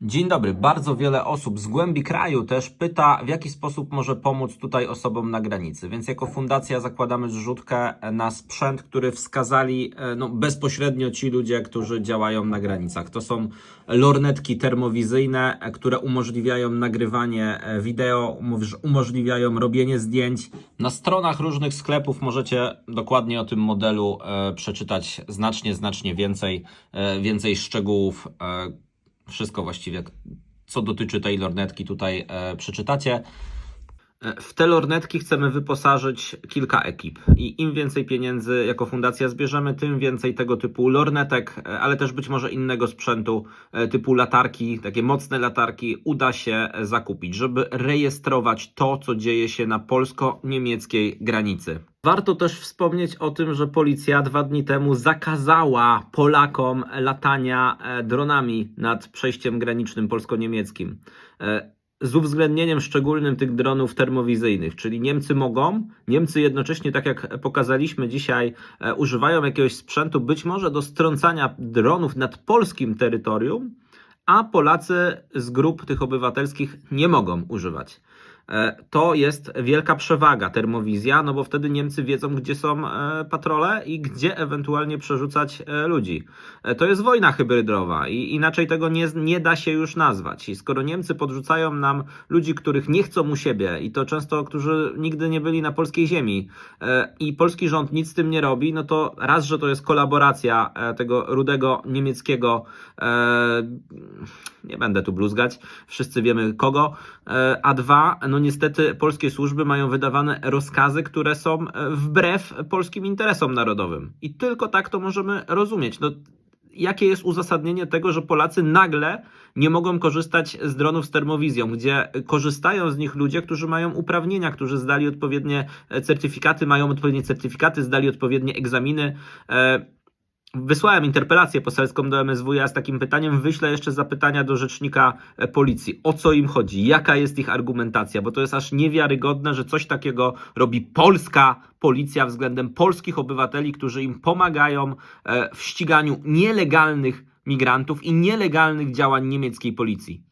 Dzień dobry. Bardzo wiele osób z głębi kraju też pyta, w jaki sposób może pomóc tutaj osobom na granicy. Więc jako fundacja zakładamy zrzutkę na sprzęt, który wskazali e, no, bezpośrednio ci ludzie, którzy działają na granicach. To są lornetki termowizyjne, e, które umożliwiają nagrywanie e, wideo, umoż- umożliwiają robienie zdjęć. Na stronach różnych sklepów możecie dokładnie o tym modelu przeczytać znacznie, znacznie więcej, więcej szczegółów. Wszystko właściwie, co dotyczy tej lornetki, tutaj e, przeczytacie. E, W te lornetki chcemy wyposażyć kilka ekip i im więcej pieniędzy jako fundacja zbierzemy, tym więcej tego typu lornetek, e, ale też być może innego sprzętu typu latarki, takie mocne latarki uda się zakupić, żeby rejestrować to, co dzieje się na polsko-niemieckiej granicy. Warto też wspomnieć o tym, że policja dwa dni temu zakazała Polakom latania e, dronami nad przejściem granicznym polsko-niemieckim. E, z uwzględnieniem szczególnym tych dronów termowizyjnych, czyli Niemcy mogą, Niemcy jednocześnie, tak jak pokazaliśmy dzisiaj, e, używają jakiegoś sprzętu być może do strącania dronów nad polskim terytorium, a Polacy z grup tych obywatelskich nie mogą używać. E, To jest wielka przewaga termowizja, no bo wtedy Niemcy wiedzą, gdzie są e, patrole i gdzie ewentualnie przerzucać e, ludzi. To jest wojna hybrydowa i inaczej tego nie, nie da się już nazwać. I skoro Niemcy podrzucają nam ludzi, których nie chcą u siebie i to często, którzy nigdy nie byli na polskiej ziemi i polski rząd nic z tym nie robi, no to raz, że to jest kolaboracja tego rudego niemieckiego, nie będę tu bluzgać, wszyscy wiemy kogo, a dwa, no niestety polskie służby mają wydawane rozkazy, które są e, wbrew polskim interesom narodowym. I tylko tak to możemy rozumieć. No, jakie jest uzasadnienie tego, że Polacy nagle nie mogą korzystać z dronów z termowizją, gdzie korzystają z nich ludzie, którzy mają uprawnienia, którzy zdali odpowiednie e, certyfikaty, mają odpowiednie certyfikaty, zdali odpowiednie egzaminy. Wysłałem interpelację poselską do MSWiA z takim pytaniem. Wyślę jeszcze zapytania do rzecznika e, policji. O co im chodzi? Jaka jest ich argumentacja? Bo to jest aż niewiarygodne, że coś takiego robi polska policja względem polskich obywateli, którzy im pomagają e, w ściganiu nielegalnych migrantów i nielegalnych działań niemieckiej policji.